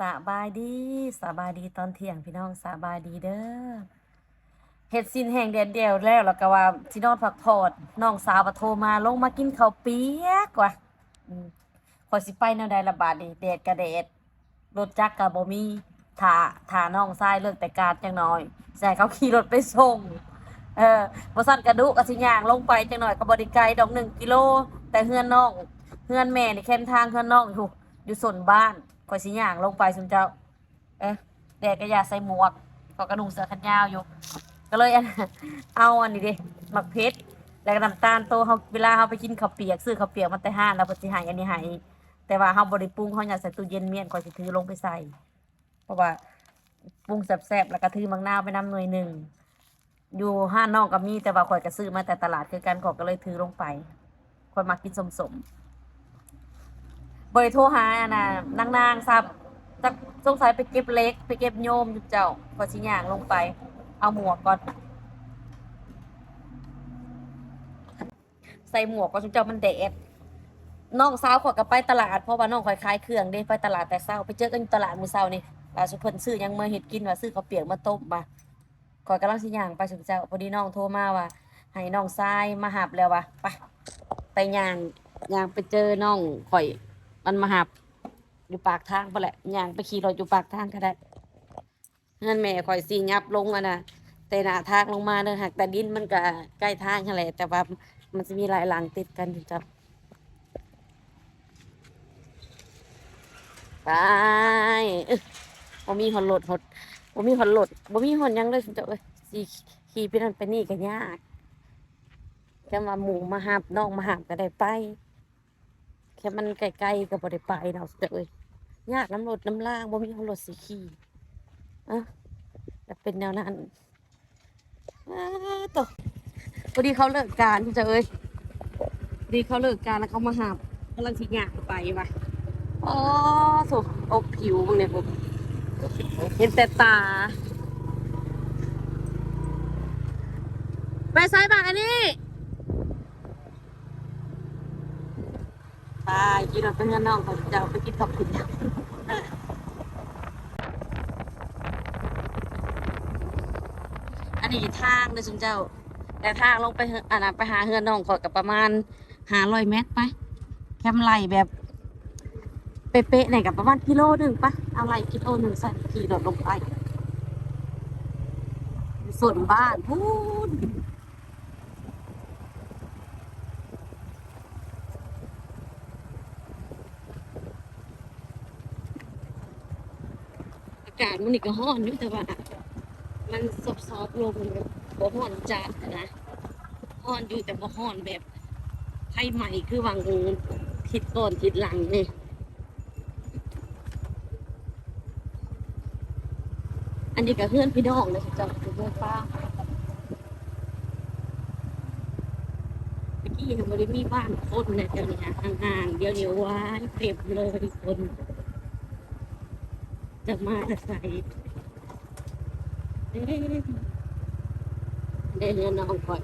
สบายดีสบายดีตอนเที่ยงพี่น้องสบายดีเด้อเฮ็ดสิ้นแห้งเดียวเดียวแล้วแล้วก็ว่าสินอนพักผ่อนน้องสาวก็โทรมาลงมากินข้าวเปียกว่ะอืมขอยสิไปแนวใดละบาดนี้แดดก็แดดรถจักรก็บ่มีถาถาน้องชายเลิกแต่การจังน้อยให้เขาขี่รถไปส่งเออบ่ซั่นกระดูกก็สิยางลงไปจังหน่อยก็บ่ได้ไกลดอก1กิโล แต่เฮือนน้องเฮือนแม่นี่แค่นทางเฮือนน้องอยู่อยู่ส่วนบ้าน ข่อยสิย่างลงไปซุมเจ้า เอ๊ะแดดก็อย่าใส่หมวกก็กระนุงเสื้อแขนยาวอยู่ ก็เลยเอาอันนี้ดิหมักเพชรแล้วก็น้ำตาลโตเฮาเวลาเฮาไปกินข้าวเปียกซื้อข้าวเปียกมาแต่ห้านแล้วเพิ่นสิให้อันนี้ให้แต่ว่าเฮาบ่ได้ปรุงเฮาอยากใส่ตู้เย็นเมียนข่อยสิถือลงไปใส่ เพราะว่าปรุงแซ่บๆแล้วก็ถือมังนาวไปน้ำหน่วยหนึ่งอยู่ห้านนอกก็มีแต่ว่าข่อยก็ซื้อมาแต่ตลาดคือกันข่อยก็เลยถือลงไปข่อยมักกินสมๆ บ่ได้โทรหาอันน่ะนางซับจักสงสัยไปเก็บเล็ก ไปเก็บโยมอยู่เจ้าข่อยสิย่างลงไป เอาหมวกก่อน ใส่หมวกก่อนเจ้ามันแดดน้องสาวขอยก็ไปตลาดเพราะว่าน้องข่อยขายเครื่องเด้ไปตลาดแต่เช้า ไปเจอกันอยู่ตลาดมื้อเช้านี่ล่าสุดเพิ่นซื้อหยังมาเฮ็ดกินว่าซื้อข้าวเปียกมาต้มมาขอยกำลังสิย่างไปสุเจ้าพอดีน้องโทรมาว่าให้น้องทรายมาหับแล้วว่ะไปไปย่างย่างไปเจอน้องข่อย มันมาหับอยู่ปากทางไปแหละย่างไปขี่รถอยู่ปากทางก็ได้นั่นแม่ข่อยสิยับลงอะนะแต่หน้าทางลงมาเด้อหักแต่ดินมันก็ใกล้ทางแหละแต่ว่ามันจะมีหลายหลังติดกันอยู่จ้ะไปอึ๊ะบ่มีหอนรถหดบ่มีหอนรถบ่มีหอนยังเลยจ้ะเอ้ยสิขี่ไปนั่นไปนี่ก็ยากแค่ว่าหมูมาหับน้องมาหับก็ได้ไป แค่มันไกลๆก็บ่ได้ไปดอกสุดจ้ะเอ้ยยากน้ำรถน้ำล่างบ่มีรถสิขี่อะแต่เป็นแนวนั้นตกพอดีเขาเลิกการสุจ้ะเอ้ยพอดีเขาเลิกการแล้วเขามาหับกำลังสิยากไปว่ะอ๋อสุอกผิวมึงเนี่ยผมเห็นแต่ตา ไปซ้ายบ้างอันนี้ ไปกินราเป็นเงินน้องเขาจะเอาไปกินขับผิดอันนี้ทางเลยสุนเจ้า แต่ทางลงไปอันนั้นไปหาเฮือนน้องขากับประมาณหาร้อยเมตรไปแคมไหลแบบ เป๊ะๆไหนกับประมาณกิโลหนึ่งปะเอาไหลกิโลหนึ่งใส่ขี่รถลงไปส่วนบ้านพูนากาศมันนี่ก็ร้อนอยู่แต่ว่า มันซอบๆลงแบบบ่ร้อนจัดนะร้อนอยู่แต่บ่ร้อนแบบไข้ใหม่คือวังทิศก่อนทิศหลังนี่อันนี้ก็เพื่อนพี่น้องเลยจ้ะเพื่อนป้าเมื่อกี้ยังไม่ได้มีบ้านคนเนี่ยเดี๋ยวนี้ห่างๆเดี๋ยวเดี๋ยวว้ายเต็มเลยคน จะมาแต่ใส่เด้เด้เนี่ยน้องก่อน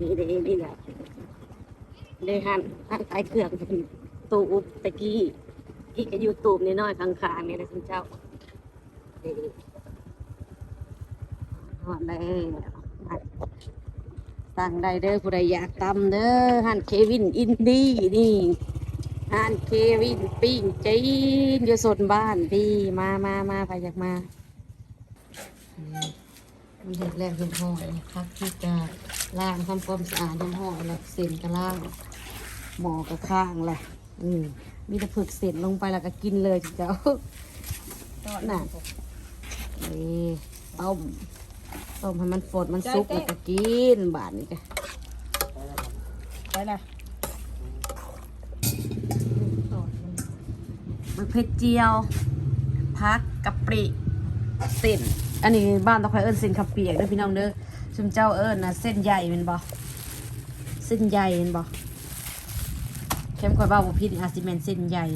นี่เด้นี่แหละเด้หันหันขายเครื่องตูบตะกี้กี้ก็อยู่ตูบน้อยๆข้างๆนี่นะคุณเจ้าหอดแล้สั่งได้เด้อผู้ใดอยากตำเด้อฮันเควินอินดี้นี่ ฮันเควินปิ้งจีนอยู่สนบ้านดีมามามาไปอยากมามันเห็ดแล้วเห็ดห่อครับที่จะล้างทำความสะอาดยังห่อแล้วเส้นก็ล้างหมอก็ข้างแหละอืมมีแต่ผึกเสร็จลงไปแล้วก็กินเลยเจ้าน่ะนี่ต้มต้มให้มันฝดมันสุกแล้วก็กินบาดนี้ก็ไปละ มันเผ็ดเจียวพักกะปริเส้นอันนี้บ้านต้องคอยเอิ้นเส้นขับเปียกเด้อพี่น้องเด้อชุมเจ้าเอิ้นะเส้นใหญ่เป็นบ่เส้นใหญ่เป็นบ่เข้มคอยบ้าบ่ผิดอาซิเมนเส้นใหญ่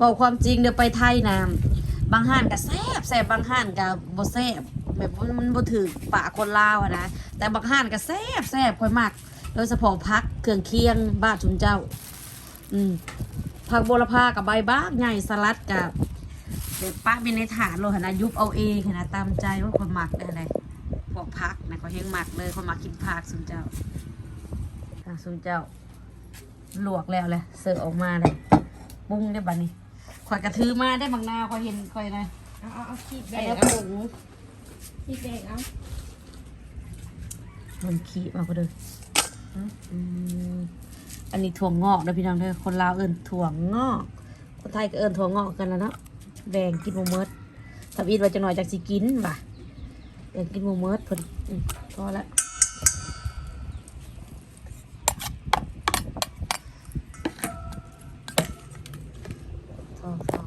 บอกความจริงเด้อไปไทยนะบางห้านก็แซ่บแซ่บบางห้านก็บ่แซ่บแบบมันบ่ถือปากคนลาวอะนะแต่บางห้านก็แซ่บแซ่บค่อยมักโดยเฉพาะพักเครื่องเคียงบ้านชุมเจ้า อืม ผักโบระพากับใบบ้างใหญ่สลัดกับแบบป้าเป็นในถาดโลหะนะยุบเอาเองเห็นนะตามใจว่าคนหมักได้อะไรพวกพักนะก็เฮงหมักเลยคนหมักกินผักสุนเจ้าทางสุนเจ้าลวกแล้วเลยเสิร์ฟออกมาเลยปรุงได้บัดนี้ข่อยกระทือมาได้บางนาข่อยเห็นข่อยนะเอาเอาเอาขีดแบไอ้กแล้วเอาผงขีดแบกเอามันขี้มาก็เด้อ อันนี้ถั่วงอกนะพี่น้องเด้อคนลาวเอิ้นถั่วงอก คนไทยก็เอิ้นถั่วงอกกันแล้วเนาะแบ่งกินโมเมิดถ้าอีดว่าจะหน่อยจากสิกินว่ะแบ่งกินโมเมิดพอดีพอละพอพอ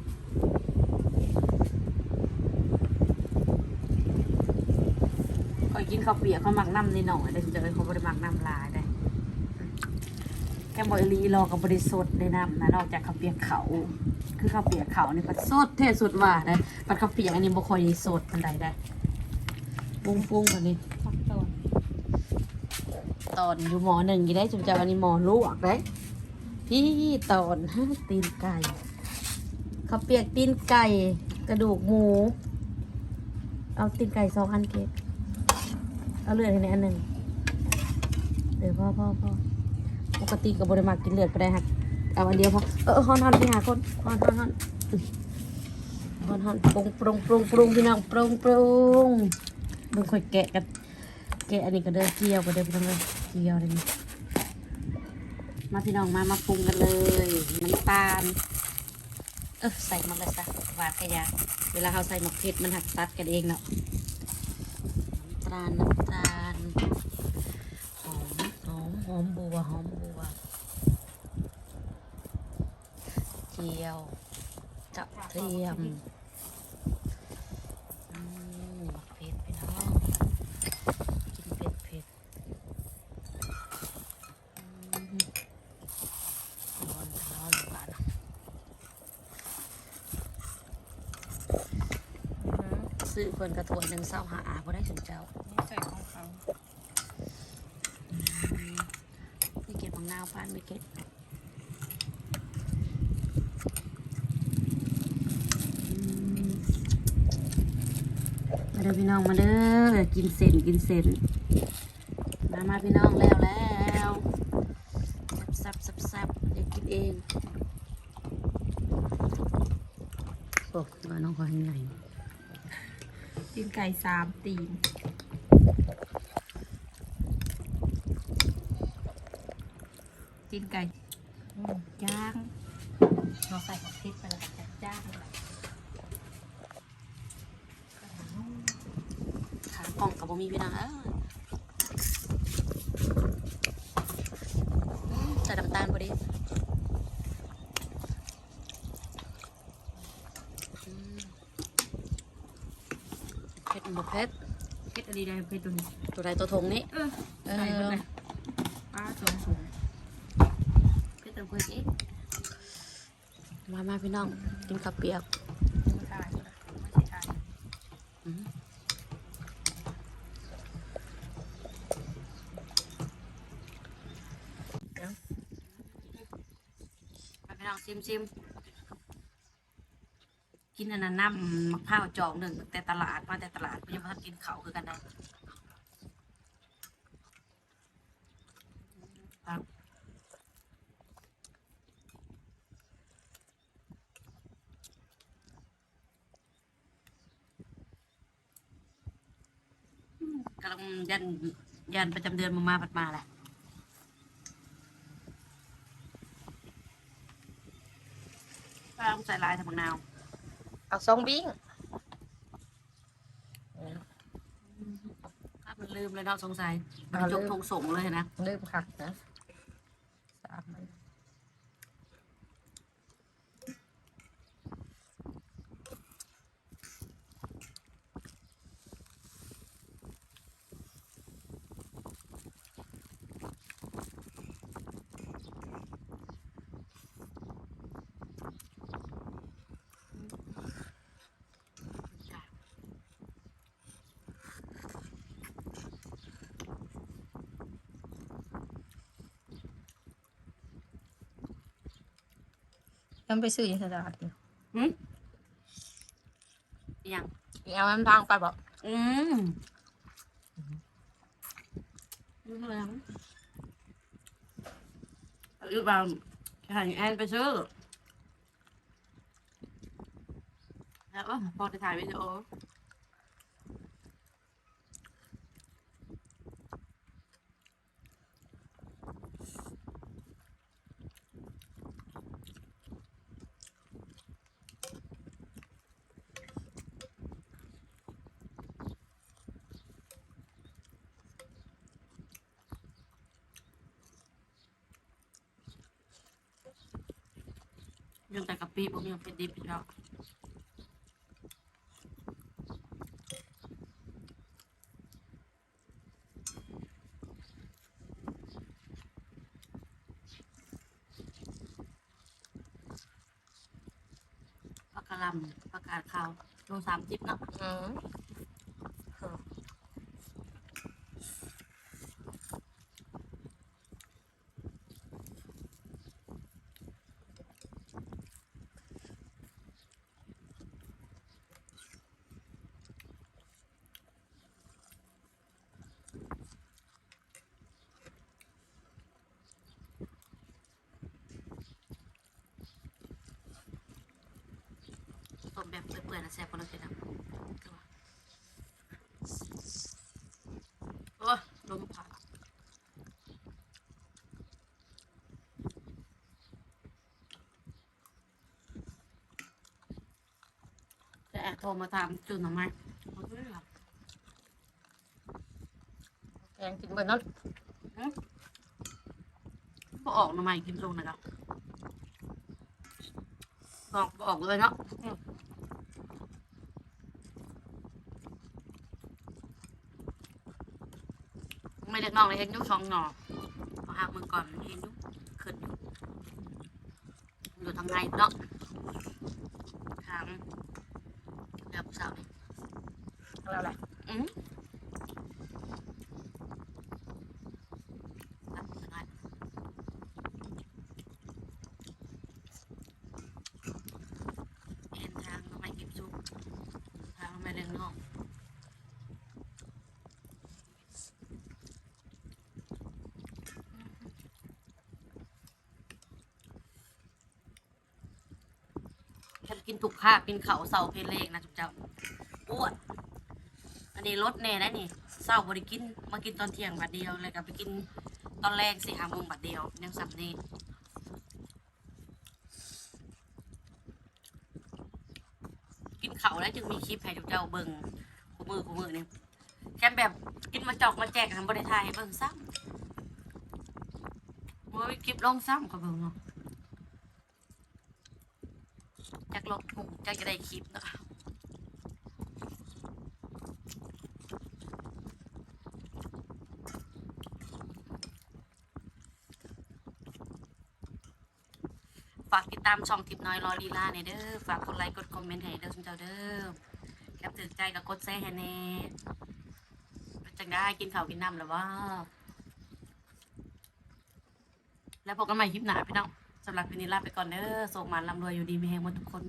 คอยกินข้าวเปียกเขาหมักน้ำนิดหน่อยได้จะเลยเขาบริมักน้ำลาย งบอยลีรอกับบริสดได้น้ำนะนอกจากข้าวเปียกเขา คือข้าวเปียกเขานี่ปัดสดเท่สุดว่าได้ปัดข้าวเปียกอันนี้บ่ค่อยสดปันใดได้ปรุงปรุงๆอันนี้ตอนตอนอยู่หมอหนึ่งอยี่ได้จุมจับอันนี้หมอลวกได้พี่ตอนฮะตีนไก่ข้าวเปียกตีนไก่กระดูกหมู เอาตีนไก่สองอันเก็บเอาเลือดให้ในอันหนึ่งเดี๋ยวพ่อพ่อพ่อ ปกติกับบริมากินเลือดไปได้หักเอาอันเดียวพอเออฮอนฮอนพี่หาคนฮอนฮอนฮอนฮอนฮอนปรุงปรุงปรุงปรุงพี่น้องปรุงปรุงเบิ่งค่อยแกะกันแกะอันนี้ก็เดินเกี่ยวก็เดินไปทางเลยเกี่ยวอะไรนี่มาพี่น้องมามาปรุงกันเลยน้ำตาลเออใส่หมดเลยซะหวานกระยาเวลาเขาใส่หมกเผ็ดมันหักตัดกันเองเนาะน้ำตาลน้ำตาล อมหอมบัวหอมบัว เจียวจับเทียมอืมหมกเผ็ดพี่น้อง กินเผ็ดเผ็ดอืมร้อนร้อนร้อนซื้อเพิ่นกระถวยหนึ่งเศร้าหาอาบ่ได้สนเจ้านี่ใส่ของเขา ไม่เก็บบางนาวป้านไม่เก็บอืมาเด้อพี่น้องมาเด้อกินเส้นกินเส้นมามาพี่น้องแล้วแล้วซับซับซับซับอยากกินเองโอ้ยน้องขอให้ใหญ่ตีนไก่สามตีน ตีนไก่อืมย่างเราใส่ผักพริกไปแล้วก็จ้างขากล่องกับบะหมี่พี่น้องเอออืมใส่น้ำตาลพอดีอืมเผ็ดบ่เผ็ดเพ็ดอะไรได้เพ็ดตัวนี้ตัวใดตัวทงนี้เออเอใส่หมดอเลยป้าสองถุง เผ็ดตัวเผ็ดอีก มาพี่น้อง กินข้าวเปียกพี่น้องชิมชิมกินอันนั้นน้ำมะพร้าวจองหนึ่งแต่ตลาดมาแต่ตลาดไม่ใช่ว่ากินเขาคือกันได้ครับกำลังยันยันประจำเดือนมามาผัดมาแหละป้าต้องใส่ลายทำมะนาวเอาซองบิ้งถ้ามันลืมเลยเนาะสงสัยอ่ามันจบลืมทงส่งเลยนะ ลืมคักนะ ยังไปซื้ออยู่ตลาดอยู่หืมอีหยังเอามันทางไปบอกอืมอืมแล้วอีกบางหันแอนไปซื้อ แล้วก็พอจะถ่ายวิดีโอ ยังแต่กับปีผมยังเป็นดิบอยู่แล้วผักกะหล่ำผักกาดขาวโลสามสิบเนาะ อื มต้มแบบเปื่อยๆแล้วแซ่บกว่าเราเสร็จแล้วโอ้ยลมผ่านจะแอบโทรมาถามตื่นทำไมบ่ตื่นหรอกแกงกินเบิดเนาะบ่ออกทำไมกินตรงนะครับออกบ่ออกเลยเนาะ อืมไม่ได้น้องเลยเห็นอยุช่องหนอพอหักมือก่อนเห็นอยุขึ้นอยู่อยู่ทางในเนาะทางเดี๋ยวผู้สาวนี่แล้วแหละอืมตัดมือหน่อยเห็นทางทำไมเก็บซุปทางทำไมเลี้ยงนอก ฉัน กินถูกค่ากินเขาเสาเพลเลงนะจุ๊บเจ้าอ้วนอันนี้ลดแน่ได้นี่เศร้าบริกินมากินตอนเที่ยงบัดเดียวเลยกับไปกินตอนแรกสี่ห้าโมงบัดเดียวยังสับนี่กินเขาแล้วจึงมีคลิปให้จุ๊บเจ้าเบิ่งคู่มือคู่มือนี่แค่แบบกินมาจอกมาแจกทำบริทยให้เบิ่งซ้ำโอ้ยคลิปลงซ้ำกับเบิ่งเนาะ จักลบหูจักจะได้คลิปเนาะฝากติดตามช่องทิปน้อยรอลีลาเนี่ยเด้อ ฝากกดไลค์กดคอมเมนต์ให้เด้อคุณเจ้าเด้อแคปถือใจกับกดแซ่ให้แน่จังได้กินข้าวกินน้ำแล้วว่า แล้วพบกันใหม่คลิปหน้าพี่น้อง สำหรับวันนี้ลาไปก่อนเด้อส่งมานลำรวยอยู่ดีมีแหงหมดทุกคน